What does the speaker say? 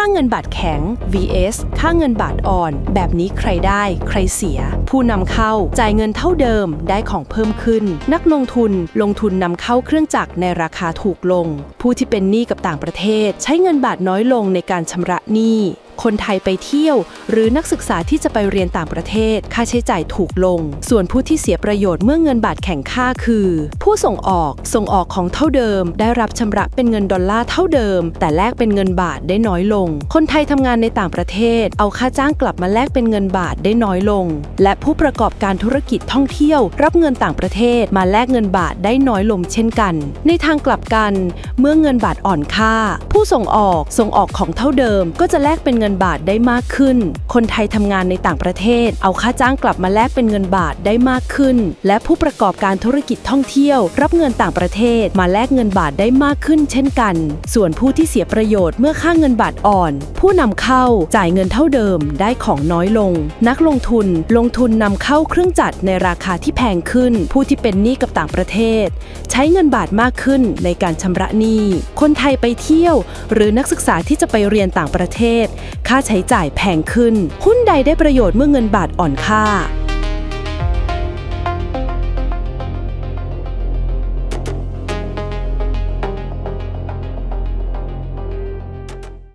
ค่าเงินบาทแข็ง vs ค่าเงินบาทอ่อน แบบนี้ใครได้ใครเสีย ผู้นำเข้าจ่ายเงินเท่าเดิมได้ของเพิ่มขึ้น นักลงทุนลงทุนนำเข้าเครื่องจักรในราคาถูกลง ผู้ที่เป็นหนี้กับต่างประเทศ ใช้เงินบาทน้อยลงในการชำระหนี้ คนไทยไปเที่ยว หรือนักศึกษาที่จะไปเรียนต่างประเทศ ค่าใช้จ่ายถูกลง ส่วนผู้ที่เสียประโยชน์เมื่อเงินบาทแข็งค่าคือ ผู้ส่งออกส่งออกของเท่าเดิม ได้รับชำระเป็นเงินดอลลาร์เท่าเดิม แต่แลกเป็นเงินบาทได้น้อยลง คนไทยทำงานในต่างประเทศ เอาค่าจ้างกลับมาแลกเป็นเงินบาทได้น้อยลง และผู้ประกอบการธุรกิจท่องเที่ยว รับเงินต่างประเทศมาแลกเงินบาทได้น้อยลงเช่นกัน ในทางกลับกัน เมื่อเงินบาทอ่อนค่า ผู้ส่งออกส่งออกของเท่าเดิมก็จะแลกเป็นเงินบาทได้มากขึ้น คนไทยทำงานในต่างประเทศ เอาค่าจ้างกลับมาแลกเป็นเงินบาทได้มากขึ้น และผู้ประกอบการธุรกิจท่องเที่ยว รับเงินต่างประเทศมาแลกเงินบาทได้มากขึ้น เช่นกัน ส่วนผู้ที่เสียประโยชน์เมื่อค่าเงินบาทอ่อน ผู้นำเข้าจ่ายเงินเท่าเดิมได้ของน้อยลง นักลงทุนลงทุนนำเข้าเครื่องจักรในราคาที่แพงขึ้น ผู้ที่เป็นหนี้กับต่างประเทศ ใช้เงินบาทมากขึ้นในการชำระหนี้ คนไทยไปเที่ยว หรือนักศึกษาที่จะไปเรียนต่างประเทศค่าใช้จ่ายแพงขึ้น หุ้นใดได้ประโยชน์เมื่อเงินบาทอ่อนค่า